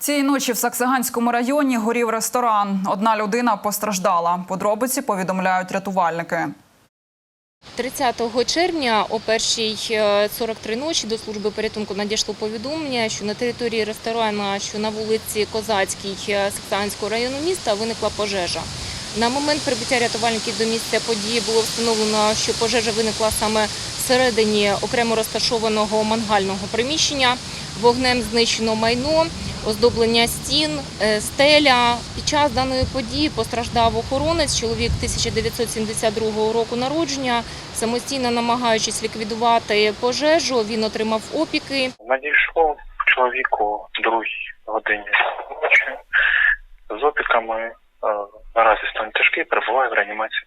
Цієї ночі в Саксаганському районі горів ресторан. Одна людина постраждала. Подробиці повідомляють рятувальники. 30 червня о першій е, 43 ночі до служби порятунку надійшло повідомлення, що на території ресторану, що на вулиці Козацькій е, Саксаганського району міста, виникла пожежа. На момент прибуття рятувальників до місця події було встановлено, що пожежа виникла саме всередині окремо розташованого мангального приміщення. Вогнем знищено майно, оздоблення стін, е, стеля. Під час даної події постраждав охоронець, чоловік 1972 року народження, самостійно намагаючись ліквідувати пожежу, він отримав опіки. Надійшов чоловіку в другій годині ночі з опіками. Е, наразі стан тяжкий, перебуває в реанімації.